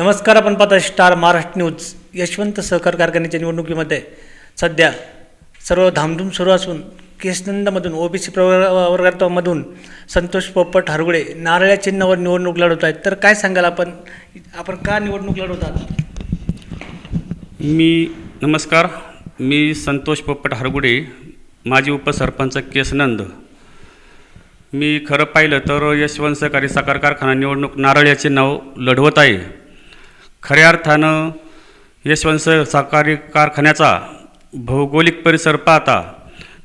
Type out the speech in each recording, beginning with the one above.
नमस्कार आपण पाहता स्टार महाराष्ट्र न्यूज. यशवंत सहकार कारखान्याच्या निवडणुकीमध्ये सध्या सर्व धामधूम सुरू असून केसनंदमधून ओबीसी प्रवर्गामधून संतोष पोपट हरगुडे नारळ्या चिन्हावर निवडणूक लढवत आहेत. तर काय सांगाल आपण? आपण का निवडणूक लढवतात मी नमस्कार. मी संतोष पोपट हरगुडे माजी उपसरपंच केसनंद. मी खरं पाहिलं तर यशवंत सहकारी साखर कारखाना निवडणूक नारळ याचे नाव लढवत आहे. खऱ्या अर्थानं यशवंत सहकारी कारखान्याचा भौगोलिक परिसर पाहता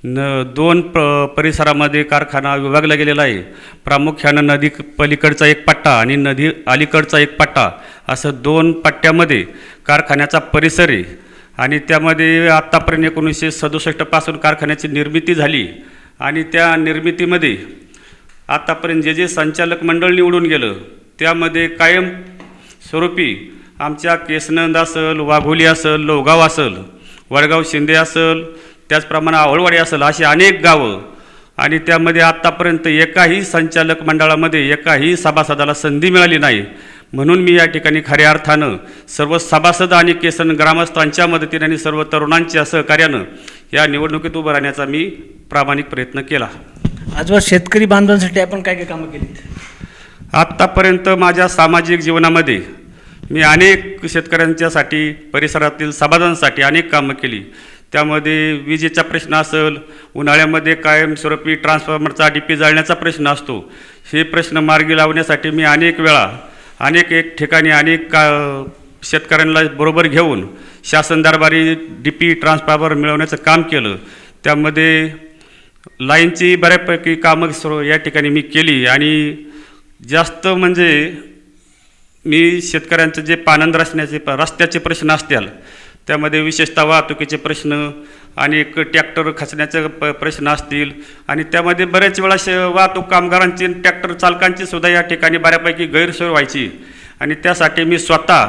न दोन प परिसरामध्ये कारखाना विभागला गेलेला आहे. प्रामुख्यानं नदी पलीकडचा एक पट्टा आणि नदी अलीकडचा एक पट्टा असं दोन पट्ट्यामध्ये कारखान्याचा परिसर आहे. आणि त्यामध्ये आत्तापर्यंत एकोणीसशे सदुसष्टपासून कारखान्याची निर्मिती झाली. आणि त्या निर्मितीमध्ये आत्तापर्यंत जे जे संचालक मंडळ निवडून गेलं त्यामध्ये कायम स्वरूपी आमच्या केसनंद असल वाघोली असल लोहगाव असल वडगाव शिंदे असल त्याचप्रमाणे आवळवाडी असेल अशी अनेक गावं. आणि त्यामध्ये आत्तापर्यंत एकाही संचालक मंडळामध्ये एकाही सभासदाला संधी मिळाली नाही. म्हणून मी या ठिकाणी खऱ्या अर्थानं सर्व सभासद आणि केसन ग्रामस्थांच्या मदतीने आणि सर्व तरुणांच्या सहकार्यानं या निवडणुकीत उभं राहण्याचा मी प्रामाणिक प्रयत्न केला. आजवर शेतकरी बांधवांसाठी आपण काय काय कामं केलीत? आत्तापर्यंत माझ्या सामाजिक जीवनामध्ये मी अनेक शेतकऱ्यांच्यासाठी परिसरातील समाधानासाठी अनेक कामं केली. त्यामध्ये विजेचा प्रश्न असेल उन्हाळ्यामध्ये कायमस्वरूपी ट्रान्सफॉर्मरचा डी पी जाळण्याचा प्रश्न असतो. हे प्रश्न मार्गी लावण्यासाठी मी अनेक वेळा अनेक एक ठिकाणी अनेक का शेतकऱ्यांना बरोबर घेऊन शासन दरबारी डी पी ट्रान्सफॉर्मर मिळवण्याचं काम केलं. त्यामध्ये लाईनची बऱ्यापैकी कामं सर्व या ठिकाणी मी केली आणि जास्त म्हणजे मी शेतकऱ्यांचं जे पानंद रचण्याचे प- रस्त्याचे प्रश्न असतील त्यामध्ये विशेषतः वाहतुकीचे प्रश्न आणि एक ट्रॅक्टर खचण्याचे प प्रश्न असतील आणि त्यामध्ये बरेच वेळा श वाहतूक कामगारांची ट्रॅक्टर चालकांची सुद्धा या ठिकाणी बऱ्यापैकी गैरसोय व्हायची. आणि त्यासाठी मी स्वतः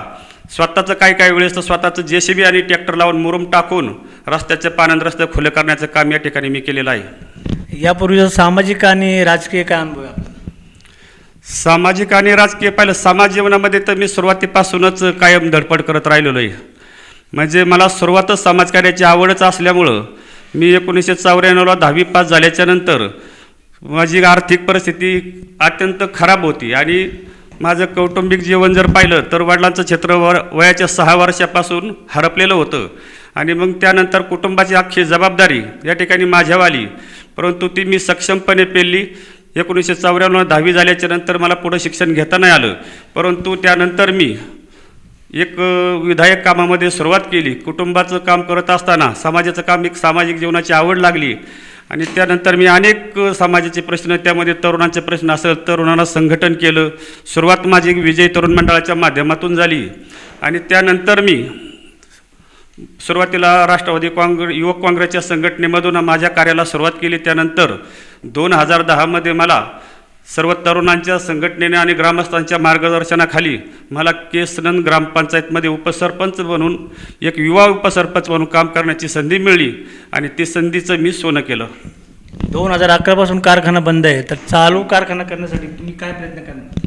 स्वतःचं काय काय वेळेस तर स्वतःचं जे सी बी आणि ट्रॅक्टर लावून मुरुम टाकून रस्त्याचे पानंद रस्ते खुले करण्याचं काम या ठिकाणी मी केलेलं आहे. यापूर्वी सामाजिक आणि राजकीय काय अनुभव सामाजिक आणि राजकीय पाहिलं समाज जीवनामध्ये तर मी सुरुवातीपासूनच कायम धडपड करत राहिलेलो आहे. म्हणजे मला सुरुवातच समाजकार्याची आवडच असल्यामुळं मी एकोणीसशे चौऱ्याण्णवला दहावी पास झाल्याच्यानंतर माझी आर्थिक परिस्थिती अत्यंत खराब होती आणि माझं कौटुंबिक जीवन जर पाहिलं तर वडिलांचं क्षेत्र व वयाच्या सहा वर्षापासून हरपलेलं होतं. आणि मग त्यानंतर कुटुंबाची अख्खी जबाबदारी या ठिकाणी माझ्यावर आली. परंतु ती मी सक्षमपणे पेलली. एकोणीसशे चौऱ्याण्णव दहावी झाल्याच्यानंतर मला पुढं शिक्षण घेता नाही आलं. परंतु त्यानंतर मी एक विधायक कामामध्ये सुरुवात केली. कुटुंबाचं काम करत असताना समाजाचं काम एक सामाजिक जीवनाची आवड लागली. आणि त्यानंतर मी अनेक समाजाचे प्रश्न त्यामध्ये तरुणांचे प्रश्न असेल तरुणांना संघटन केलं. सुरुवात माझी विजय तरुण मंडळाच्या माध्यमातून झाली. आणि त्यानंतर मी सुरुवातीला राष्ट्रवादी काँग्रे युवक काँग्रेसच्या संघटनेमधून माझ्या कार्याला सुरुवात केली. त्यानंतर दोन हजार दहामध्ये मला सर्व तरुणांच्या संघटनेने आणि ग्रामस्थांच्या मार्गदर्शनाखाली मला केसनंद ग्रामपंचायतमध्ये उपसरपंच बनून एक युवा उपसरपंच म्हणून काम करण्याची संधी मिळली आणि ती संधीचं मी सोनं केलं. दोन हजार अकरापासून कारखाना बंद आहे. तर चालू कारखाना करण्यासाठी तुम्ही काय प्रयत्न करणार?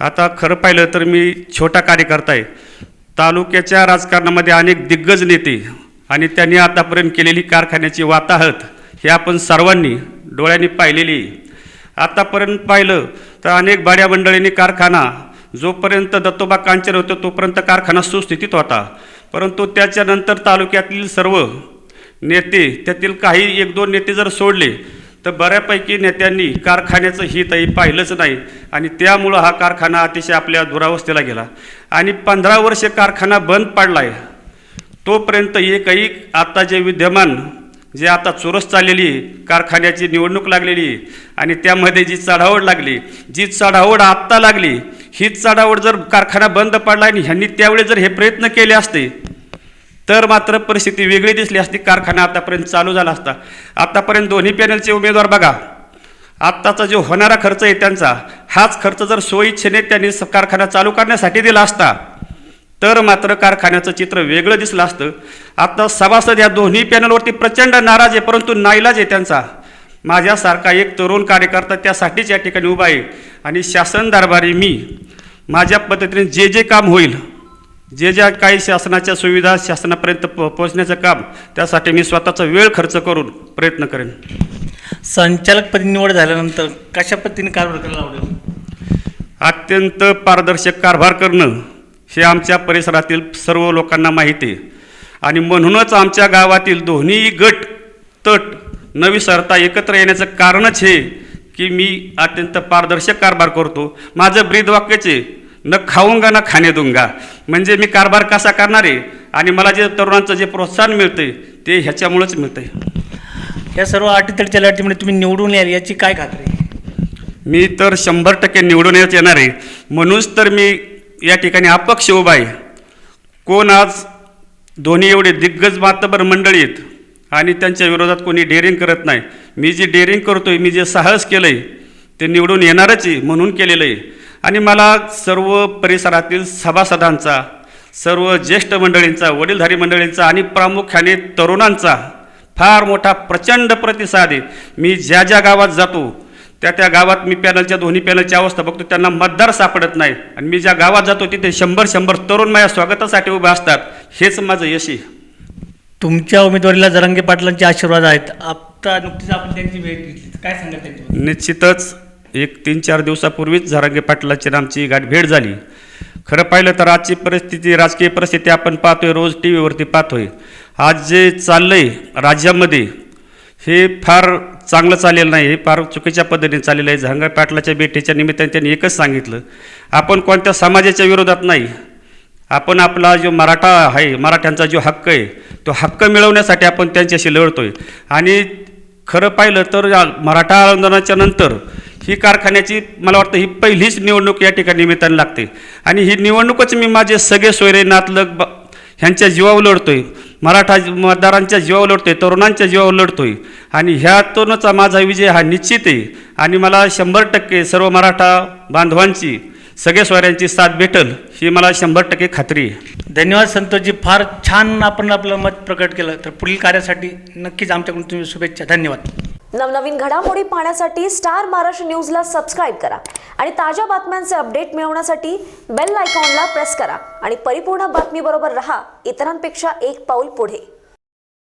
आता खरं पाहिलं तर मी छोटा कार्यकर्ता आहे. तालुक्याच्या राजकारणामध्ये अनेक दिग्गज नेते आणि त्यांनी आतापर्यंत केलेली कारखान्याची वाताहत हे आपण सर्वांनी डोळ्यांनी पाहिलेली. आतापर्यंत पाहिलं तर अनेक बाड्या मंडळींनी कारखाना जोपर्यंत दत्तोबा कांचन होतं तोपर्यंत कारखाना सुस्थितीत होता. परंतु त्याच्यानंतर तालुक्यातील सर्व नेते त्यातील काही एक दोन नेते जर सोडले तर बऱ्यापैकी नेत्यांनी कारखान्याचं हितही पाहिलंच नाही आणि त्यामुळं हा कारखाना अतिशय आपल्या दुरावस्थेला गेला. आणि पंधरा वर्ष कारखाना बंद पडला आहे तोपर्यंत एकही आता जे विद्यमान जे आता चोरस चाललेली आहे, कारखान्याची निवडणूक लागलेली आहे आणि त्यामध्ये जी चढावड लागली जी चढावड आत्ता लागली हीच चढावड जर कारखाना बंद पडला आणि ह्यांनी त्यावेळी जर हे प्रयत्न केले असते तर मात्र परिस्थिती वेगळी दिसली असती. कारखाना आतापर्यंत चालू झाला असता. आतापर्यंत दोन्ही पॅनलचे उमेदवार बघा. आत्ताचा जो होणारा खर्च आहे त्यांचा हाच खर्च जर स्वइच्छेने त्यांनी कारखाना चालू करण्यासाठी दिला असता तर मात्र कारखान्याचं चित्र वेगळं दिसलं असतं. आता सभासद या दोन्ही पॅनलवरती प्रचंड नाराज आहे परंतु नाईलाज आहे त्यांचा. माझ्यासारखा एक तरुण कार्यकर्ता त्यासाठीच या ठिकाणी उभा आहे. आणि शासन दरबारी मी माझ्या पद्धतीने जे जे काम होईल जे ज्या काही शासनाच्या सुविधा शासनापर्यंत पो पोहोचण्याचं काम त्यासाठी मी स्वतःचा वेळ खर्च करून प्रयत्न करेन. संचालकपदी निवड झाल्यानंतर कशा पद्धतीने कारभार करायला आवडेल? अत्यंत पारदर्शक कारभार करणं हे आमच्या परिसरातील सर्व लोकांना माहिती आहे. आणि म्हणूनच आमच्या गावातील दोन्ही गट तट न विसरता एकत्र येण्याचं कारणच हे की मी अत्यंत पारदर्शक कारभार करतो. माझं ब्रीदवाक्यचे आहे न खाऊंगा ना खाणे दूंगा. म्हणजे मी कारभार कसा करणार आहे? आणि मला जे तरुणांचं जे प्रोत्साहन मिळतंय ते ह्याच्यामुळंच मिळतंय. या सर्व अटीतटीच्या लढतीमध्ये तुम्ही निवडून याल याची काय खात्री? मी तर शंभर टक्के निवडून येत येणार आहे. म्हणूनच तर मी या ठिकाणी अपक्ष उभा आहे. कोण आज दोन्ही एवढे दिग्गज मातबर मंडळी आहेत आणि त्यांच्या विरोधात कोणी डेअरिंग करत नाही. मी जे डेअरिंग करतो आहे मी जे साहस केलं आहे ते निवडून येणारच आहे म्हणून केलेलं आहे. आणि मला सर्व परिसरातील सभासदांचा सर्व ज्येष्ठ मंडळींचा वडीलधारी मंडळींचा आणि प्रामुख्याने तरुणांचा फार मोठा प्रचंड प्रतिसाद आहे. मी ज्या ज्या गावात जातो त्या त्या गावात मी पॅनलच्या दोन्ही पॅनलची अवस्था बघतो त्यांना मतदार सापडत नाही. आणि मी ज्या गावात जातो तिथे शंभर शंभर तरुण माझ्या स्वागतासाठी उभे असतात. हेच माझं यश आहे. तुमच्या उमेदवारीला जरंगे पाटलांचे आशीर्वाद आहेत. आता नुकतीच आपण त्यांची भेट घेतली. काय सांगाल त्यांच्याबद्दल? निश्चितच एक तीन चार दिवसापूर्वीच झरांगे पाटलाची आमची गाठ भेट झाली. खरं पाहिलं तर आजची परिस्थिती राजकीय परिस्थिती आपण पाहतोय रोज टी व्हीवरती पाहतोय. आज जे चाललं आहे राज्यामध्ये हे फार चांगलं चाललेलं नाही हे फार चुकीच्या पद्धतीने चाललेलं आहे. झरंगे पाटलाच्या भेटीच्या निमित्ताने त्यांनी एकच सांगितलं आपण कोणत्या समाजाच्या विरोधात नाही. आपण आपला जो मराठा आहे मराठ्यांचा जो हक्क आहे तो हक्क मिळवण्यासाठी आपण त्यांच्याशी लढतो आहे आणि खरं पाहिलं तर मराठा आंदोलनाच्या नंतर ही कारखान्याची मला वाटतं ही पहिलीच निवडणूक या ठिकाणी निमित्ताने लागते. आणि ही निवडणूकच मी माझे सगळे सोयरे नातलग ब ह्यांच्या जीवावर आहे मराठा मतदारांच्या जीवावर लढतोय तरुणांच्या जीवावर लढतोय. आणि ह्यातूनच माझा विजय हा निश्चित आहे. आणि मला शंभर टक्के सर्व मराठा बांधवांची सगळ्या सोयऱ्यांची साथ भेटल ही मला शंभर टक्के खात्री आहे. धन्यवाद संतोषजी. फार छान आपण आपलं मत प्रकट केलं. तर पुढील कार्यासाठी नक्कीच आमच्याकडून तुम्ही शुभेच्छा. धन्यवाद. नवनवीन घडामोडी पाहण्यासाठी स्टार महाराष्ट्र न्यूजला सबस्क्राईब करा आणि ताज्या बातम्यांचे अपडेट मिळवण्यासाठी बेल आयकॉनला प्रेस करा. आणि परिपूर्ण बातमीबरोबर रहा. इतरांपेक्षा एक पाऊल पुढे.